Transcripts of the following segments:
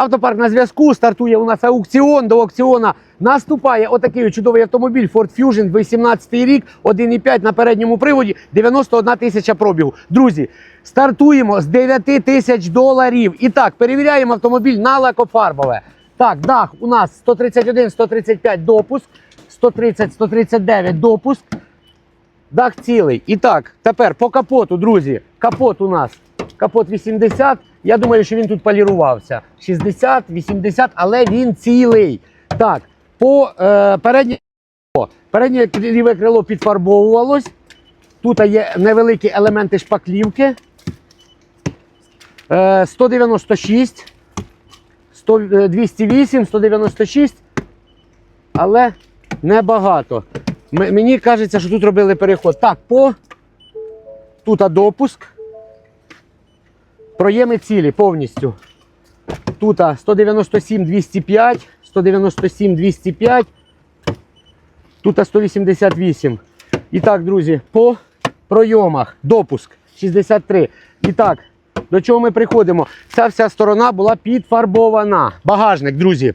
Автопарк на зв'язку. Стартує у нас аукціон. До аукціона наступає отакий чудовий автомобіль Ford Fusion 18 рік, 1,5 на передньому приводі, 91 тисяча пробігу. Друзі, стартуємо з 9 тисяч доларів. І так, перевіряємо автомобіль на лакофарбове. Так, дах у нас 131-135 допуск, 130-139 допуск. Дах цілий. І так, тепер по капоту, друзі. Капот у нас. Капот 80. Я думаю, що він тут полірувався. 60, 80, але він цілий. Так, по е, переднє, переднє ліве крило підфарбовувалось. Тут є невеликі елементи шпаклівки. Е, 196, 100, е, 208, 196. Але небагато. Мені кажеться, що тут робили переход. Так, по тут допуск. Проєми цілі повністю. Тут 197 205, 197 205, тут 188. І так, друзі, по пройомах допуск 63. І так, до чого ми приходимо? Ця вся сторона була підфарбована. Багажник, друзі.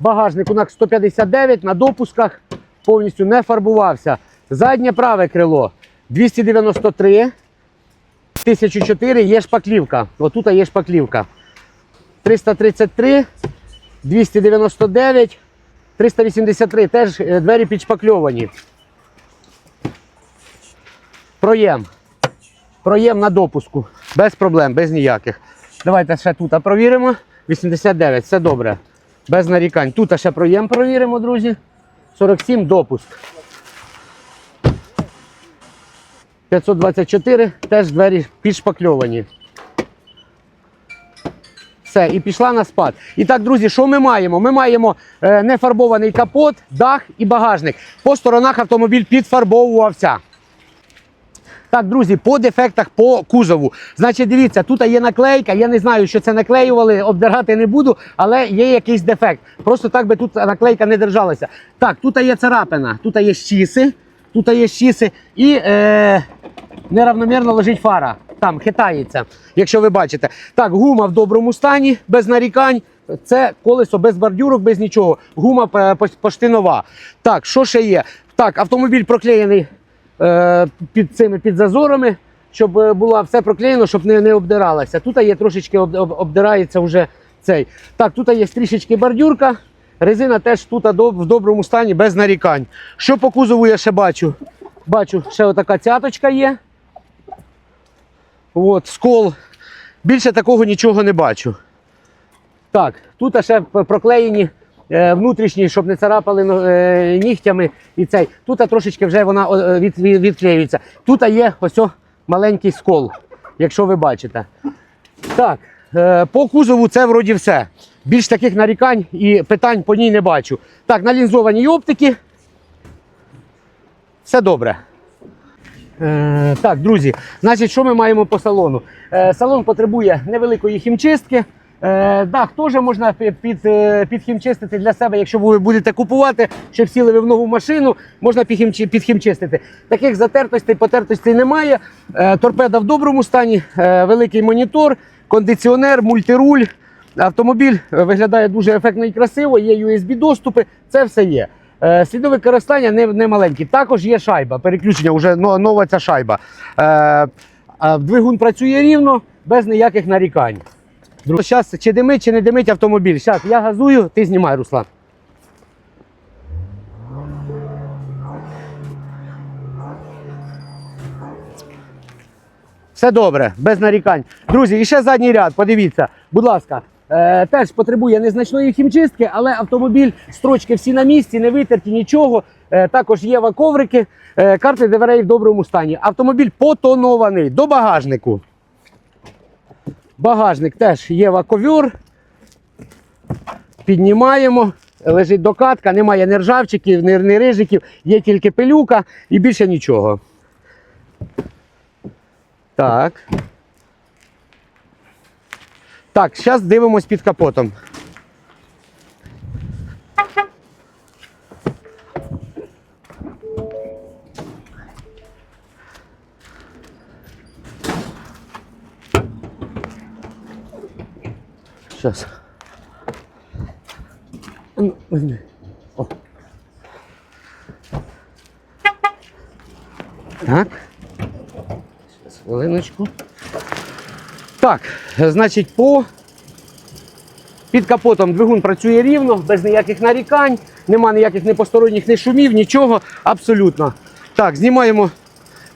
Багажник у нас 159 на допусках повністю не фарбувався. Заднє праве крило 293. 1004 є шпаклівка. Отут є шпаклівка. 333, 299, 383. Теж е, двері підшпакльовані. Проєм. Проєм на допуску. Без проблем, без ніяких. Давайте ще тут провіримо. 89, все добре. Без нарікань. Тут ще проєм провіримо, друзі. 47 допуск. 524, теж двері підшпакльовані. Все, і пішла на спад. І так, друзі, що ми маємо? Ми маємо е, нефарбований капот, дах і багажник. По сторонах автомобіль підфарбовувався. Так, друзі, по дефектах по кузову. Значить, дивіться, тут є наклейка. Я не знаю, що це наклеювали, обдирати не буду, але є якийсь дефект. Просто так би тут наклейка не держалася. Так, тут є царапина, тут є щіси, тут є щіси і е, неравномірно лежить фара. Там хитається, якщо ви бачите. Так, гума в доброму стані, без нарікань. Це колесо без бордюрок, без нічого. Гума е, почти нова. Так, що ще є? Так, автомобіль проклеєний е, під цими під зазорами, щоб е, було все проклеєно, щоб не, не обдиралося. Тут є трошечки об, об- обдирається вже цей. Так, тут є трішечки бордюрка. Резина теж тут в доброму стані, без нарікань. Що по кузову я ще бачу? Бачу, ще отака цяточка є. От, скол. Більше такого нічого не бачу. Так, тут ще проклеєні е, внутрішні, щоб не царапали е, нігтями. І цей. Тут трошечки вже вона е, від, від, відклеюється. Тут є ось маленький скол, якщо ви бачите. Так, по кузову це вроді все. Більш таких нарікань і питань по ній не бачу. Так, на лінзованій оптики. Все добре. Е, так, друзі, значить, що ми маємо по салону? Е, салон потребує невеликої хімчистки. Е, дах теж можна під, під, е, підхімчистити для себе, якщо ви будете купувати, щоб сіли в нову машину, можна підхімчи- підхімчистити. Таких затертостей, потертостей немає. Е, торпеда в доброму стані, е, великий монітор, кондиціонер, мультируль. Автомобіль е, виглядає дуже ефектно і красиво, є USB-доступи, це все є. Е, Сліди використання не, не маленькі. Також є шайба, переключення, вже нова ця шайба. Е, е, Двигун працює рівно, без ніяких нарікань. Зараз чи димить, чи не димить автомобіль. Зараз я газую, ти знімай, Руслан. Все добре, без нарікань. Друзі, і ще задній ряд, подивіться, будь ласка. Е, теж потребує незначної хімчистки, але автомобіль, строчки всі на місці, не витерті нічого. Е, також є коврики, е, карти дверей в доброму стані. Автомобіль потонований до багажнику. Багажник теж є ковер. Піднімаємо. Лежить докатка, немає ні ржавчиків, ні, ні рижиків, є тільки пилюка і більше нічого. Так. Так, зараз дивимось під капотом. Ну. О. Так. Зараз, хвилиночку. Так, значить, по під капотом двигун працює рівно, без ніяких нарікань, нема ніяких ні посторонніх, ні шумів, нічого. Абсолютно. Так, знімаємо,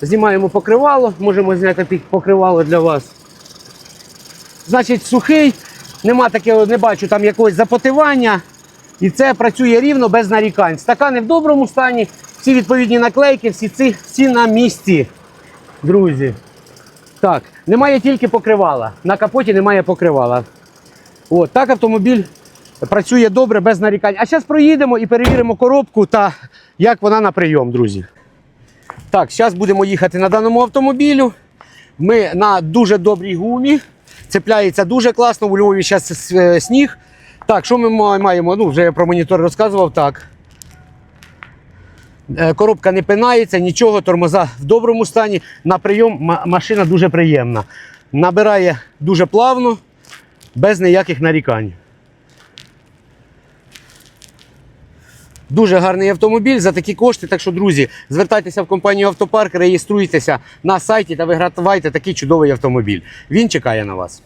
знімаємо покривало, можемо зняти покривало для вас. Значить, сухий, нема такого, не бачу там якогось запотивання. І це працює рівно без нарікань. Стакани в доброму стані, всі відповідні наклейки, всі ці всі на місці. Друзі. Так, немає тільки покривала. На капоті немає покривала. От, так автомобіль працює добре, без нарікань. А зараз проїдемо і перевіримо коробку та як вона на прийом, друзі. Так, зараз будемо їхати на даному автомобілю. Ми на дуже добрій гумі. Цепляється дуже класно. У Львові зараз сніг. Так, що ми маємо? Ну, вже я про монітор розказував. Так. Е, Коробка не пинається, нічого, тормоза в доброму стані. На прийом машина дуже приємна. Набирає дуже плавно, без ніяких нарікань. Дуже гарний автомобіль за такі кошти. Так що, друзі, звертайтеся в компанію Автопарк, реєструйтеся на сайті та вигравайте такий чудовий автомобіль. Він чекає на вас.